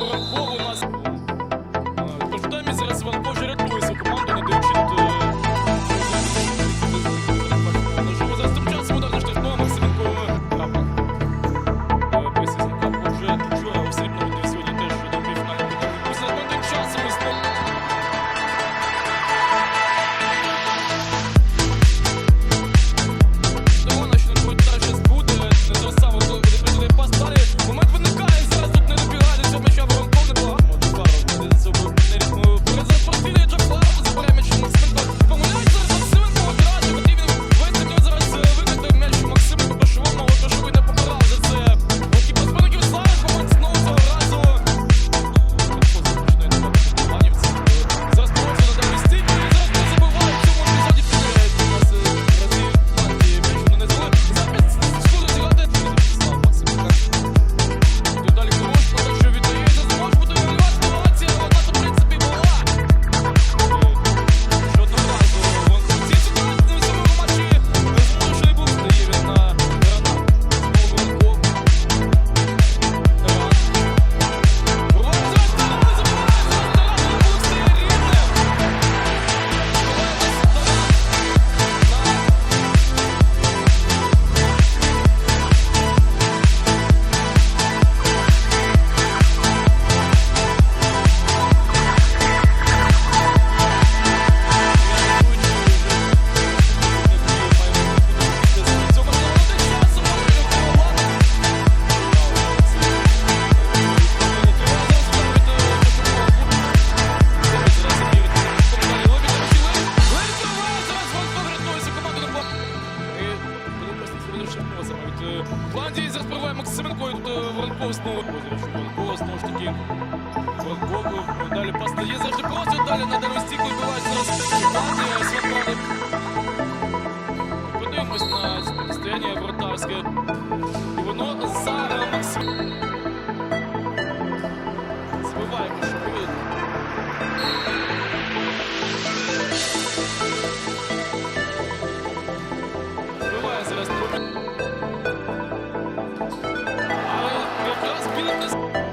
Воронков у нас. План дій зараз проває Максименко і э, Воронков знову Воронков знову ж таки. Воронков далі пас завжди просто далі на дереву стійку зараз команди Святкові. Подивимось на противостояння вратарське. ます。